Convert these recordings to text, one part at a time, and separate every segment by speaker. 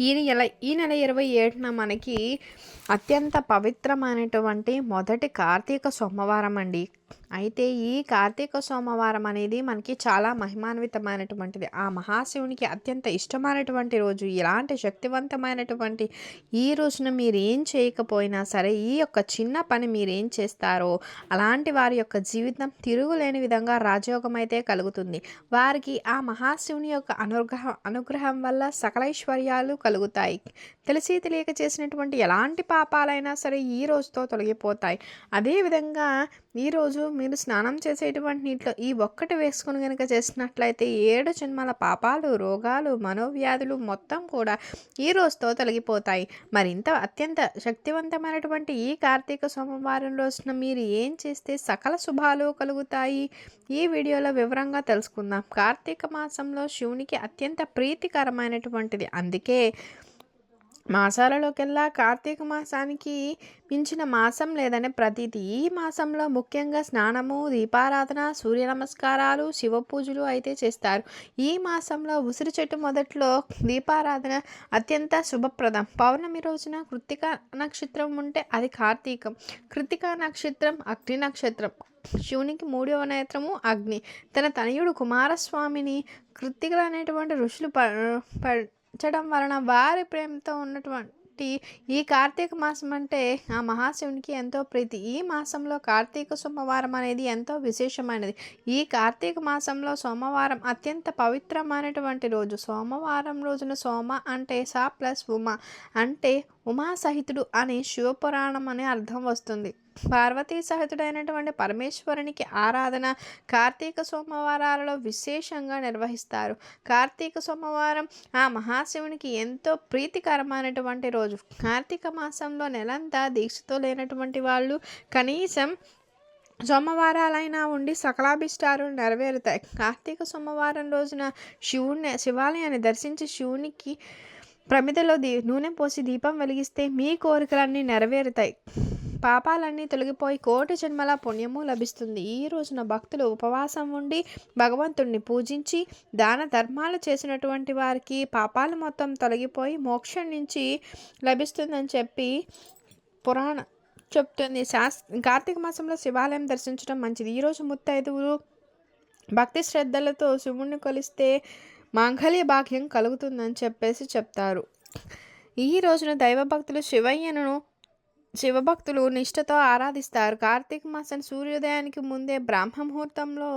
Speaker 1: ఈ నెల ఈ నెల ఇరవై ఏడున మనకి అత్యంత పవిత్రమైనటువంటి మొదటి కార్తీక సోమవారం అండి అయితే ఈ కార్తీక సోమవారం అనేది మనకి చాలా మహిమాన్వితమైనటువంటిది. ఆ మహాశివునికి అత్యంత ఇష్టమైనటువంటి రోజు. ఇలాంటి శక్తివంతమైనటువంటి ఈ రోజున మీరు ఏం చేయకపోయినా సరే ఈ యొక్క చిన్న పని మీరు ఏం చేస్తారో అలాంటి వారి యొక్క జీవితం తిరుగులేని విధంగా రాజయోగం అయితే కలుగుతుంది. వారికి ఆ మహాశివుని యొక్క అనుగ్రహం అనుగ్రహం వల్ల సకలైశ్వర్యాలు కలుగుతాయి. తెలిసి తెలియక చేసినటువంటి ఎలాంటి పాపాలైనా సరే ఈ రోజుతో తొలగిపోతాయి. అదేవిధంగా ఈరోజు మీరు స్నానం చేసేటువంటి నీటిలో ఈ ఒక్కటి వేసుకుని కనుక చేసినట్లయితే ఏడు జన్మల పాపాలు రోగాలు మనోవ్యాధులు మొత్తం కూడా ఈ రోజుతో తొలగిపోతాయి. మరింత అత్యంత శక్తివంతమైనటువంటి ఈ కార్తీక సోమవారం రోజున మీరు ఏం చేస్తే సకల శుభాలు కలుగుతాయి? ఈ వీడియోలో వివరంగా తెలుసుకుందాం. కార్తీక మాసంలో శివునికి అత్యంత ప్రీతికరమైనటువంటిది. అందుకే మాసాలలోకెల్లా కార్తీక మాసానికి మించిన మాసం లేదనే ప్రతీతి. ఈ మాసంలో ముఖ్యంగా స్నానము దీపారాధన సూర్య నమస్కారాలు శివ పూజలు అయితే చేస్తారు. ఈ మాసంలో ఉసిరి చెట్టు మొదట్లో దీపారాధన అత్యంత శుభప్రదం. పౌర్ణమి రోజున కృత్తిక నక్షత్రం ఉంటే అది కార్తీకం. కృత్తిక నక్షత్రం అగ్ని నక్షత్రం. శివునికి మూడవ నేత్రము అగ్ని. తన తనయుడు కుమారస్వామిని కృత్తికలు అనేటువంటి ఋషులు ప పరచడం వలన వారి ప్రేమతో ఉన్నటువంటి ఈ కార్తీక మాసం అంటే ఆ మహాశివునికి ఎంతో ప్రీతి. ఈ మాసంలో కార్తీక సోమవారం అనేది ఎంతో విశేషమైనది. ఈ కార్తీక మాసంలో సోమవారం అత్యంత పవిత్రమైనటువంటి రోజు. సోమవారం రోజున సోమ అంటే సా ప్లస్ ఉమ. అంటే ఉమా సహితుడు అని శివపురాణం అనే అర్థం వస్తుంది. పార్వతీ సహితుడైనటువంటి పరమేశ్వరునికి ఆరాధన కార్తీక సోమవారాలలో విశేషంగా నిర్వహిస్తారు. కార్తీక సోమవారం ఆ మహాశివునికి ఎంతో ప్రీతికరమైనటువంటి రోజు. కార్తీక మాసంలో నెలంతా దీక్షతో లేనటువంటి వాళ్ళు కనీసం సోమవారాలైనా ఉండి సకలాభిష్టాలు నెరవేరుతాయి. కార్తీక సోమవారం రోజున శివుని శివాలయాన్ని దర్శించి శివునికి ప్రమిదలో దీ నూనె పోసి దీపం వెలిగిస్తే మీ కోరికలన్నీ నెరవేరుతాయి. పాపాలన్నీ తొలగిపోయి కోటి జన్మల పుణ్యము లభిస్తుంది. ఈ రోజున భక్తులు ఉపవాసం ఉండి భగవంతుణ్ణి పూజించి దాన ధర్మాలు చేసినటువంటి వారికి పాపాలు మొత్తం తొలగిపోయి మోక్షం నుంచి లభిస్తుందని చెప్పి పురాణ చెప్తుంది. శాస్ కార్తీక మాసంలో శివాలయం దర్శించడం మంచిది. ఈరోజు ముత్తైదువులు భక్తి శ్రద్ధలతో శివుణ్ణి కొలిస్తే మాంగళ్య భాగ్యం కలుగుతుందని చెప్పేసి చెప్తారు. ఈ రోజున దైవభక్తులు శివయ్యను శివభక్తులు నిష్ఠతో ఆరాధిస్తారు. కార్తీక మాసం సూర్యోదయానికి ముందే బ్రాహ్మ ముహూర్తంలో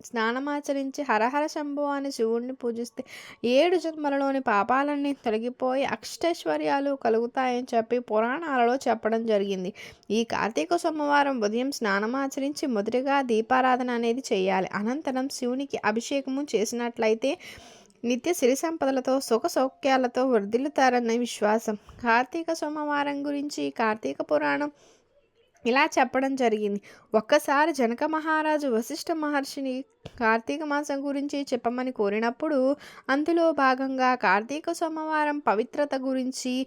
Speaker 1: స్నానమాచరించి హరహర శంభు అని శివుణ్ణి పూజిస్తే ఏడు జన్మలలోని పాపాలన్నీ తొలగిపోయి అష్టైశ్వర్యాలు కలుగుతాయని చెప్పి పురాణాలలో చెప్పడం జరిగింది. ఈ కార్తీక సోమవారం ఉదయం స్నానమాచరించి మొదటిగా దీపారాధన అనేది చేయాలి. అనంతరం శివునికి అభిషేకము చేసినట్లయితే నిత్య సిరి సంపదలతో సుఖ సౌఖ్యాలతో వర్ధిల్లుతారన్న విశ్వాసం. కార్తీక సోమవారం గురించి కార్తీక పురాణం ఇలా చెప్పడం జరిగింది. ఒక్కసారి జనక మహారాజు వశిష్ఠ మహర్షిని కార్తీక మాసం గురించి చెప్పమని కోరినప్పుడు అందులో భాగంగా కార్తీక సోమవారం పవిత్రత గురించి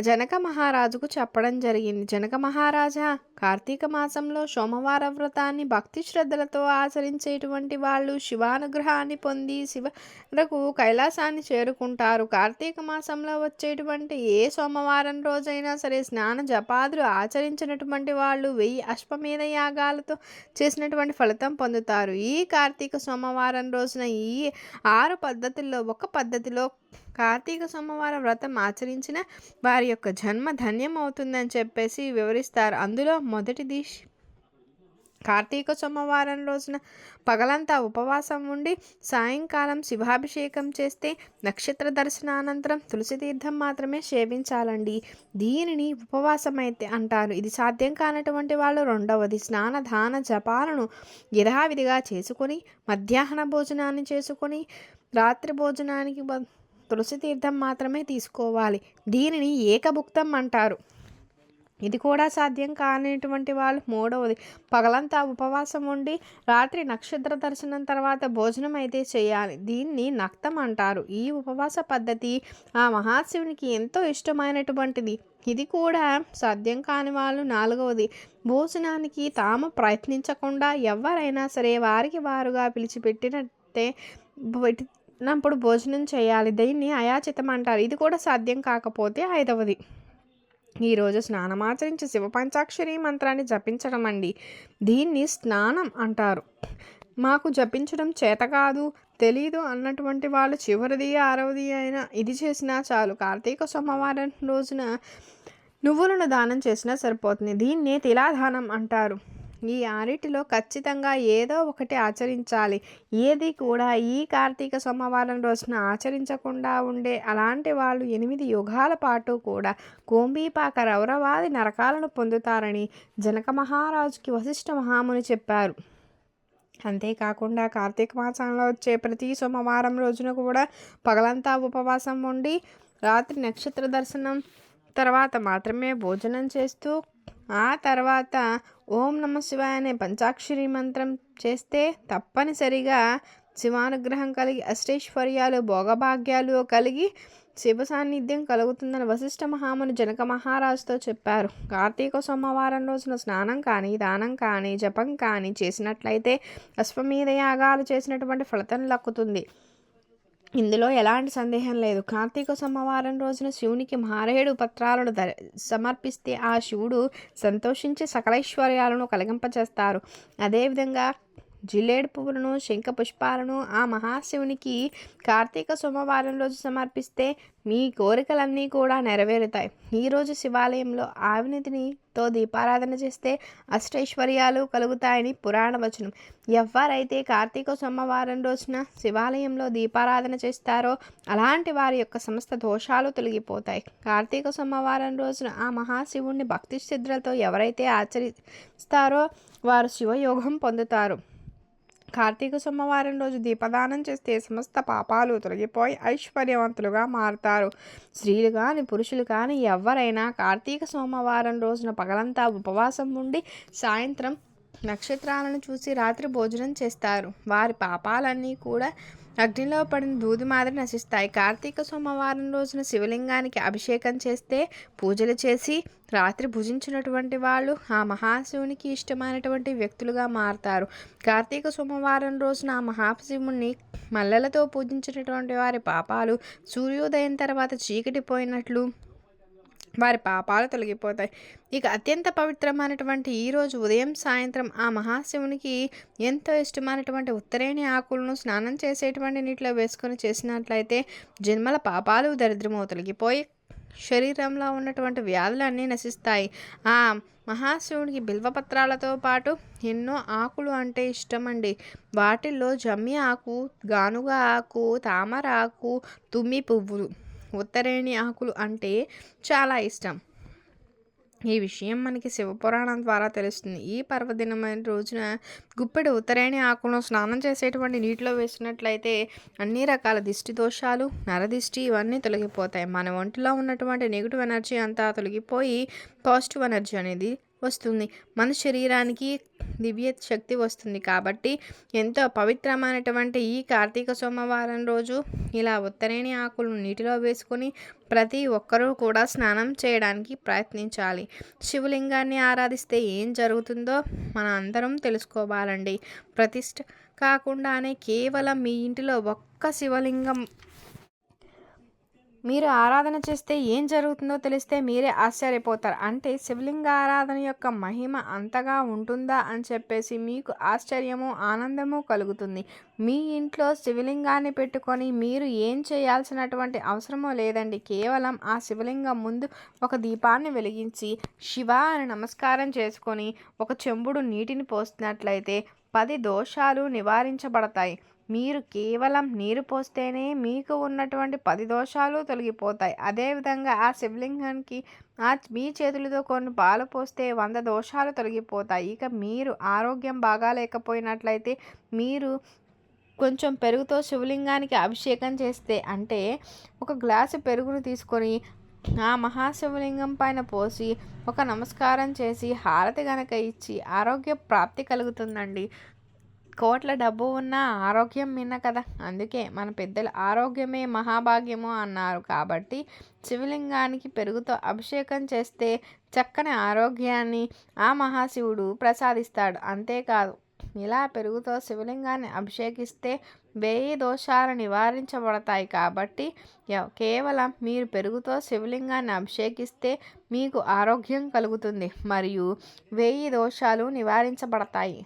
Speaker 1: జనక మహారాజుకు చెప్పడం జరిగింది. జనక మహారాజా కార్తీక మాసంలో సోమవార వ్రతాన్ని భక్తి శ్రద్ధలతో ఆచరించేటువంటి వాళ్ళు శివానుగ్రహాన్ని పొంది శివరకు కైలాసాన్ని చేరుకుంటారు. కార్తీక మాసంలో వచ్చేటువంటి ఏ సోమవారం రోజైనా సరే స్నాన జపాదులు ఆచరించినటువంటి వాళ్ళు వెయ్యి అశ్వమేధ యాగాలతో చేసినటువంటి ఫలితం పొందుతారు. ఈ కార్తీక సోమవారం రోజున ఈ ఆరు పద్ధతుల్లో ఒక పద్ధతిలో కార్తీక సోమవారం వ్రతం ఆచరించిన వారి యొక్క జన్మ ధన్యం అవుతుందని చెప్పేసి వివరిస్తారు. అందులో మొదటిది కార్తీక సోమవారం రోజున పగలంతా ఉపవాసం ఉండి సాయంకాలం శివాభిషేకం చేస్తే నక్షత్ర దర్శనానంతరం తులసి తీర్థం మాత్రమే సేవించాలండి. దీనిని ఉపవాసం అయితే అంటారు. ఇది సాధ్యం కానటువంటి వాళ్ళు రెండవది స్నాన దాన జపాలను యథావిధిగా చేసుకొని మధ్యాహ్న భోజనాన్ని చేసుకొని రాత్రి భోజనానికి తులసి తీర్థం మాత్రమే తీసుకోవాలి. దీనిని ఏకభుక్తం అంటారు. ఇది కూడా సాధ్యం కానిటువంటి వాళ్ళు. మూడవది పగలంతా ఉపవాసం ఉండి రాత్రి నక్షత్ర దర్శనం తర్వాత భోజనం అయితే చేయాలి. దీన్ని నక్తం అంటారు. ఈ ఉపవాస పద్ధతి ఆ మహాశివునికి ఎంతో ఇష్టమైనటువంటిది. ఇది కూడా సాధ్యం కాని వాళ్ళు. నాలుగవది భోజనానికి తాము ప్రయత్నించకుండా ఎవరైనా సరే వారికి వారుగా పిలిచిపెట్టినట్టే నప్పుడు భోజనం చేయాలి దీన్ని అయాచితం అంటారు. ఇది కూడా సాధ్యం కాకపోతే ఐదవది. ఈరోజు స్నానమాచరించి శివ పంచాక్షరి మంత్రాన్ని జపించడం అండి. దీన్ని స్నానం అంటారు. మాకు జపించడం చేత కాదు తెలీదు అన్నటువంటి వాళ్ళు చివరిది ఆరవది అయినా ఇది చేసినా చాలు. కార్తీక సోమవారం రోజున నువ్వులను దానం చేసినా సరిపోతుంది. దీన్నే తిలాదానం అంటారు. ఈ ఆరిటిలో ఖచ్చితంగా ఏదో ఒకటి ఆచరించాలి. ఏది కూడా ఈ కార్తీక సోమవారం రోజున ఆచరించకుండా ఉండే అలాంటి వాళ్ళు ఎనిమిది యుగాల పాటు కూడా కోంబీపాక రౌరవాది నరకాలను పొందుతారని జనక మహారాజుకి వశిష్ఠ మహాముని చెప్పారు. అంతేకాకుండా కార్తీక మాసంలో వచ్చే ప్రతి సోమవారం రోజున కూడా పగలంతా ఉపవాసం ఉండి రాత్రి నక్షత్ర దర్శనం తర్వాత మాత్రమే భోజనం చేస్తూ ఆ తర్వాత ఓం నమ శివాయ అనే పంచాక్షరి మంత్రం చేస్తే తప్పనిసరిగా శివానుగ్రహం కలిగి అష్టైశ్వర్యాలు భోగభాగ్యాలు కలిగి శివ సాన్నిధ్యం కలుగుతుందని వశిష్ఠ మహాముని జనక మహారాజుతో చెప్పారు. కార్తీక సోమవారం రోజున స్నానం కానీ దానం కానీ జపం కానీ చేసినట్లయితే అశ్వమేధ యాగాలు చేసినటువంటి ఫలితం లక్కుతుంది. ఇందులో ఎలాంటి సందేహం లేదు. కార్తీక సోమవారం రోజున శివునికి మారేడు పత్రాలను సమర్పిస్తే ఆ శివుడు సంతోషించి సకలైశ్వర్యాలను కలిగింపచేస్తారు. అదేవిధంగా జిల్లేడు పువ్వులను శంఖ పుష్పాలను ఆ మహాశివునికి కార్తీక సోమవారం రోజు సమర్పిస్తే మీ కోరికలన్నీ కూడా నెరవేరుతాయి. ఈరోజు శివాలయంలో ఆవినితినితో దీపారాధన చేస్తే అష్టైశ్వర్యాలు కలుగుతాయని పురాణ వచనం. ఎవరైతే కార్తీక సోమవారం రోజున శివాలయంలో దీపారాధన చేస్తారో అలాంటి వారి యొక్క సమస్త దోషాలు తొలగిపోతాయి. కార్తీక సోమవారం రోజున ఆ మహాశివుణ్ణి భక్తి శ్రద్ధలతో ఎవరైతే ఆచరిస్తారో వారు శివయోగం పొందుతారు. కార్తీక సోమవారం రోజు దీపదానం చేస్తే సమస్త పాపాలు తొలగిపోయి ఐశ్వర్యవంతులుగా మారుతారు. స్త్రీలు కానీ పురుషులు కానీ ఎవరైనా కార్తీక సోమవారం రోజున పగలంతా ఉపవాసం ఉండి సాయంత్రం నక్షత్రాలను చూసి రాత్రి భోజనం చేస్తారు. వారి పాపాలన్నీ కూడా అగ్నిలో పడిన దూది మాదిరి నశిస్తాయి. కార్తీక సోమవారం రోజున శివలింగానికి అభిషేకం చేస్తే పూజలు చేసి రాత్రి భుజించినటువంటి వాళ్ళు ఆ మహాశివునికి ఇష్టమైనటువంటి వ్యక్తులుగా మారుతారు. కార్తీక సోమవారం రోజున ఆ మహాశివుణ్ణి మల్లెలతో పూజించినటువంటి వారి పాపాలు సూర్యోదయం తర్వాత చీకటి పోయినట్లు వారి పాపాలు తొలగిపోతాయి. ఇక అత్యంత పవిత్రమైనటువంటి ఈరోజు ఉదయం సాయంత్రం ఆ మహాశివునికి ఎంతో ఇష్టమైనటువంటి ఉత్తరేణి ఆకులను స్నానం చేసేటువంటి నీటిలో వేసుకొని చేసినట్లయితే జన్మల పాపాలు దరిద్రమో తొలగిపోయి శరీరంలో ఉన్నటువంటి వ్యాధులన్నీ నశిస్తాయి. ఆ మహాశివుడికి బిల్వపత్రాలతో పాటు ఎన్నో ఆకులు అంటే ఇష్టమండి. వాటిల్లో జమ్మి ఆకు గానుగ ఆకు తామర ఆకు తుమ్మి పువ్వులు ఉత్తరేణి ఆకులు అంటే చాలా ఇష్టం. ఈ విషయం మనకి శివపురాణం ద్వారా తెలుస్తుంది. ఈ పర్వదినమైన రోజున గుప్పెడు ఉత్తరేణి ఆకులను స్నానం చేసేటువంటి నీటిలో వేసినట్లయితే అన్ని రకాల దిష్టి దోషాలు నరదిష్టి ఇవన్నీ తొలగిపోతాయి. మన ఒంటిలో ఉన్నటువంటి నెగిటివ్ ఎనర్జీ అంతా తొలగిపోయి పాజిటివ్ ఎనర్జీ అనేది వస్తుంది. మన శరీరానికి దివ్య శక్తి వస్తుంది కాబట్టి ఎంతో పవిత్రమైనటువంటి ఈ కార్తీక సోమవారం రోజు ఇలా ఉత్తరేణి ఆకులను నీటిలో వేసుకొని ప్రతి ఒక్కరూ కూడా స్నానం చేయడానికి ప్రయత్నించాలి. శివలింగాన్ని ఆరాధిస్తే ఏం జరుగుతుందో మన అందరం తెలుసుకోవాలండి. ప్రతిష్ట కాకుండానే కేవలం మీ ఇంటిలో ఒక్క శివలింగం మీరు ఆరాధన చేస్తే ఏం జరుగుతుందో తెలిస్తే మీరే ఆశ్చర్యపోతారు. అంటే శివలింగ ఆరాధన యొక్క మహిమ అంతగా ఉంటుందా అని చెప్పేసి మీకు ఆశ్చర్యము ఆనందము కలుగుతుంది. మీ ఇంట్లో శివలింగాన్ని పెట్టుకొని మీరు ఏం చేయాల్సినటువంటి అవసరమో లేదండి. కేవలం ఆ శివలింగం ముందు ఒక దీపాన్ని వెలిగించి శివ అని నమస్కారం చేసుకొని ఒక చెంబుడు నీటిని పోస్తున్నట్లయితే పది దోషాలు నివారించబడతాయి. మీరు కేవలం నీరు పోస్తేనే మీకు ఉన్నటువంటి పది దోషాలు తొలగిపోతాయి. అదేవిధంగా ఆ శివలింగానికి ఆ మీ చేతులతో కొన్ని పాలు పోస్తే వంద దోషాలు తొలగిపోతాయి. ఇక మీరు ఆరోగ్యం బాగా లేకపోయినట్లయితే మీరు కొంచెం పెరుగుతో శివలింగానికి అభిషేకం చేస్తే అంటే ఒక గ్లాసు పెరుగును తీసుకొని ఆ మహాశివలింగం పైన పోసి ఒక నమస్కారం చేసి హారతి గనక ఇచ్చి ఆరోగ్య ప్రాప్తి కలుగుతుందండి. కోట్ల డబ్బు ఉన్న ఆరోగ్యం మిన్న కదా. అందుకే మన పెద్దలు ఆరోగ్యమే మహాభాగ్యము అన్నారు. కాబట్టి శివలింగానికి పెరుగుతో అభిషేకం చేస్తే చక్కని ఆరోగ్యాన్ని ఆ మహాశివుడు ప్రసాదిస్తాడు. అంతేకాదు ఇలా పెరుగుతో శివలింగాన్ని అభిషేకిస్తే వేయి దోషాలు నివారించబడతాయి. కాబట్టి కేవలం మీరు పెరుగుతో శివలింగాన్ని అభిషేకిస్తే మీకు ఆరోగ్యం కలుగుతుంది. మరియు వేయి దోషాలు నివారించబడతాయి.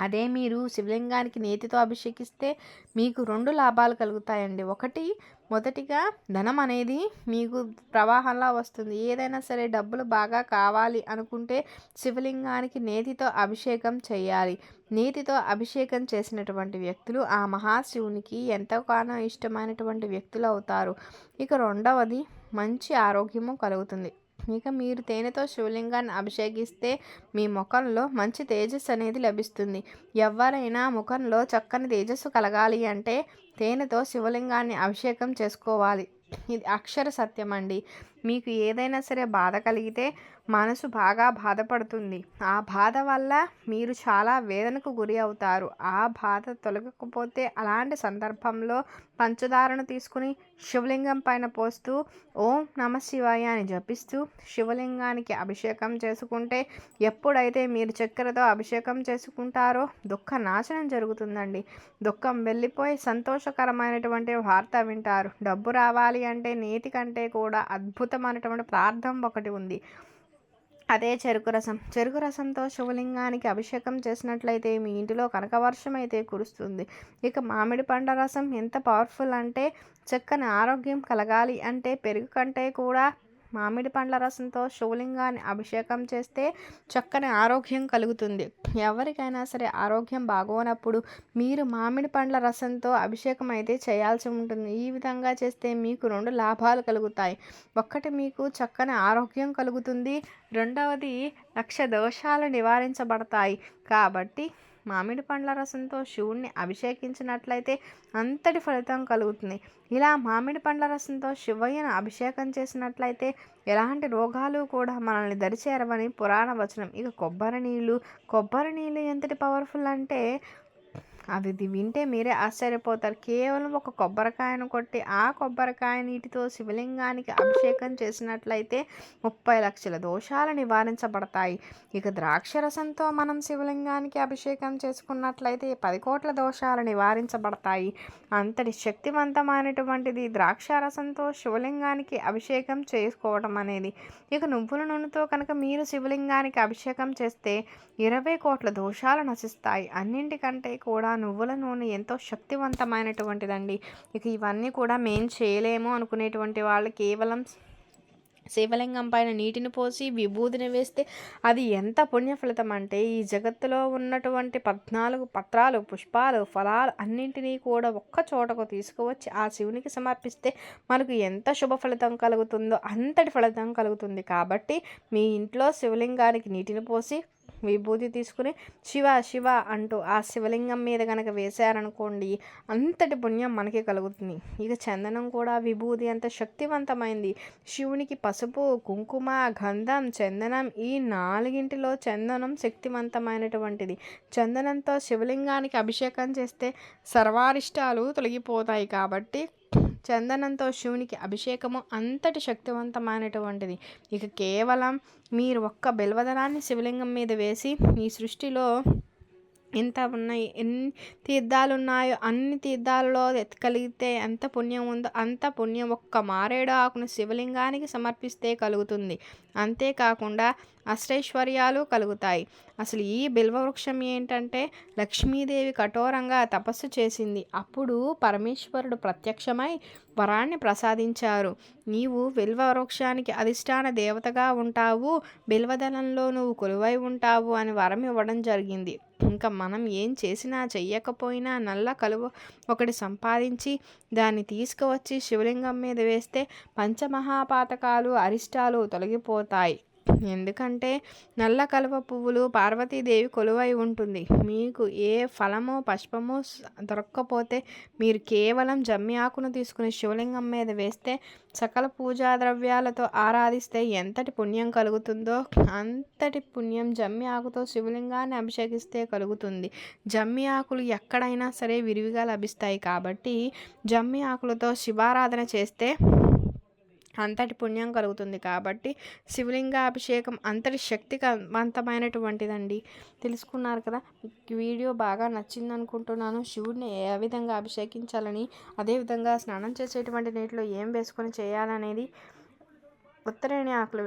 Speaker 1: అదే మీరు శివలింగానికి నేతితో అభిషేకిస్తే మీకు రెండు లాభాలు కలుగుతాయండి. ఒకటి మొదటిగా ధనం అనేది మీకు ప్రవాహంలా వస్తుంది. ఏదైనా సరే డబ్బులు బాగా కావాలి అనుకుంటే శివలింగానికి నేతితో అభిషేకం చేయాలి. నేతితో అభిషేకం చేసినటువంటి వ్యక్తులు ఆ మహాశివునికి ఎంతగానో ఇష్టమైనటువంటి వ్యక్తులు అవుతారు. ఇక రెండవది మంచి ఆరోగ్యము కలుగుతుంది. ఇక మీరు తేనెతో శివలింగాన్ని అభిషేకిస్తే మీ ముఖంలో మంచి తేజస్సు అనేది లభిస్తుంది. ఎవరైనా ముఖంలో చక్కని తేజస్సు కలగాలి అంటే తేనెతో శివలింగాన్ని అభిషేకం చేసుకోవాలి. ఇది అక్షర సత్యం అండి మీకు ఏదైనా సరే బాధ కలిగితే మనసు బాగా బాధపడుతుంది. ఆ బాధ వల్ల మీరు చాలా వేదనకు గురి అవుతారు. ఆ బాధ తొలగకపోతే అలాంటి సందర్భంలో పంచదారను తీసుకుని శివలింగం పైన పోస్తూ ఓం నమ శివాయ అని జపిస్తూ శివలింగానికి అభిషేకం చేసుకుంటే ఎప్పుడైతే మీరు చక్కెరతో అభిషేకం చేసుకుంటారో దుఃఖ నాశనం జరుగుతుందండి. దుఃఖం వెళ్ళిపోయి సంతోషకరమైనటువంటి వార్త వింటారు. డబ్బు రావాలి అంటే నేతి కంటే కూడా అద్భుత అద్భుతమైనటువంటి ప్రార్థన ఒకటి ఉంది. అదే చెరుకు రసం. చెరుకు రసంతో శివలింగానికి అభిషేకం చేసినట్లయితే మీ ఇంటిలో కనకవర్షం అయితే కురుస్తుంది. ఇక మామిడి పండ్ల రసం ఎంత పవర్ఫుల్ అంటే చక్కని ఆరోగ్యం కలగాలి అంటే పెరుగు కంటే కూడా మామిడి పండ్ల రసంతో శివలింగాన్ని అభిషేకం చేస్తే చక్కని ఆరోగ్యం కలుగుతుంది. ఎవరికైనా సరే ఆరోగ్యం బాగోనప్పుడు మీరు మామిడి పండ్ల రసంతో అభిషేకం అయితే చేయాల్సి ఉంటుంది. ఈ విధంగా చేస్తే మీకు రెండు లాభాలు కలుగుతాయి. ఒక్కటి మీకు చక్కని ఆరోగ్యం కలుగుతుంది. రెండవది లక్ష దోషాలు నివారించబడతాయి. కాబట్టి మామిడి పండ్ల రసంతో శివుణ్ణి అభిషేకించినట్లయితే అంతటి ఫలితం కలుగుతుంది. ఇలా మామిడి పండ్ల రసంతో శివయ్యను అభిషేకం చేసినట్లయితే ఎలాంటి రోగాలు కూడా మనల్ని దరిచేరవని పురాణ వచనం. ఇక కొబ్బరి నీళ్ళు కొబ్బరి నీళ్ళు ఎంతటి పవర్ఫుల్ అంటే అది వింటే మీరే ఆశ్చర్యపోతారు. కేవలం ఒక కొబ్బరికాయను కొట్టి ఆ కొబ్బరికాయ నీటితో శివలింగానికి అభిషేకం చేసినట్లయితే ముప్పై లక్షల దోషాలు నివారించబడతాయి. ఇక ద్రాక్ష రసంతో మనం శివలింగానికి అభిషేకం చేసుకున్నట్లయితే పది కోట్ల దోషాలు నివారించబడతాయి. అంతటి శక్తివంతమైనటువంటిది ద్రాక్ష రసంతో శివలింగానికి అభిషేకం చేసుకోవడం అనేది. ఇక నువ్వుల నూనెతో కనుక మీరు శివలింగానికి అభిషేకం చేస్తే ఇరవై కోట్ల దోషాలు నశిస్తాయి. అన్నింటికంటే కూడా నువ్వుల నూనె ఎంతో శక్తివంతమైనటువంటిదండి. ఇక ఇవన్నీ కూడా మేం చేయలేము అనుకునేటువంటి వాళ్ళు కేవలం శివలింగం పైన నీటిని పోసి విభూతిని వేస్తే అది ఎంత పుణ్య ఫలితం అంటే ఈ జగత్తులో ఉన్నటువంటి పద్నాలుగు పత్రాలు పుష్పాలు ఫలాలు అన్నింటినీ కూడా ఒక్క చోటకు తీసుకువచ్చి ఆ శివునికి సమర్పిస్తే మనకు ఎంత శుభ ఫలితం కలుగుతుందో అంతటి ఫలితం కలుగుతుంది. కాబట్టి మీ ఇంట్లో శివలింగానికి నీటిని పోసి విభూతి తీసుకుని శివ శివ అంటూ ఆ శివలింగం మీద కనుక వేశారనుకోండి అంతటి పుణ్యం మనకి కలుగుతుంది. ఇక చందనం కూడా విభూతి అంత శక్తివంతమైంది. శివునికి పసుపు కుంకుమ గంధం చందనం ఈ నాలుగింటిలో చందనం శక్తివంతమైనటువంటిది. చందనంతో శివలింగానికి అభిషేకం చేస్తే సర్వారిష్టాలు తొలగిపోతాయి కాబట్టి చందనంతో శివునికి అభిషేకము అంతటి శక్తివంతమైనటువంటిది. ఇక కేవలం మీరు ఒక్క బెల్వదనాన్ని శివలింగం మీద వేసి ఈ సృష్టిలో ఎంత ఉన్నాయి ఎన్ని తీర్థాలు ఉన్నాయో అన్ని తీర్థాలలో కలిగితే ఎంత పుణ్యం ఉందో అంత పుణ్యం ఒక్క మారేడు ఆకును శివలింగానికి సమర్పిస్తే కలుగుతుంది. అంతేకాకుండా అష్టైశ్వర్యాలు కలుగుతాయి. అసలు ఈ బిల్వవృక్షం ఏంటంటే లక్ష్మీదేవి కఠోరంగా తపస్సు చేసింది. అప్పుడు పరమేశ్వరుడు ప్రత్యక్షమై వరాన్ని ప్రసాదించారు. నీవు బిల్వవృక్షానికి అధిష్టాన దేవతగా ఉంటావు బిల్వదలంలో నువ్వు కొలువై ఉంటావు అని వరం ఇవ్వడం జరిగింది. ఇంకా మనం ఏం చేసినా చెయ్యకపోయినా నల్ల కలువ ఒకటి సంపాదించి దాన్ని తీసుకువచ్చి శివలింగం మీద వేస్తే పంచమహాపాతకాలు అరిష్టాలు తొలగిపోతాయి. ఎందుకంటే నల్ల కలువ పువ్వులు పార్వతీదేవి కొలువై ఉంటుంది. మీకు ఏ ఫలమో పుష్పమో దొరక్కపోతే మీరు కేవలం జమ్మి ఆకును తీసుకుని శివలింగం మీద వేస్తే సకల పూజా ద్రవ్యాలతో ఆరాధిస్తే ఎంతటి పుణ్యం కలుగుతుందో అంతటి పుణ్యం జమ్మి ఆకుతో శివలింగాన్ని అభిషేకిస్తే కలుగుతుంది. జమ్మి ఆకులు ఎక్కడైనా సరే విరివిగా లభిస్తాయి కాబట్టి జమ్మి ఆకులతో శివారాధన చేస్తే అంతటి పుణ్యం కలుగుతుంది కాబట్టి శివలింగ అభిషేకం అంతటి శక్తివంతమైనటువంటిదండి. తెలుసుకున్నారు కదా వీడియో బాగా నచ్చింది అనుకుంటున్నాను శివుడిని ఏ విధంగా అభిషేకించాలని అదేవిధంగా స్నానం చేసేటువంటి నీటిలో ఏం వేసుకొని చేయాలనేది ఉత్తరాయణి ఆకులు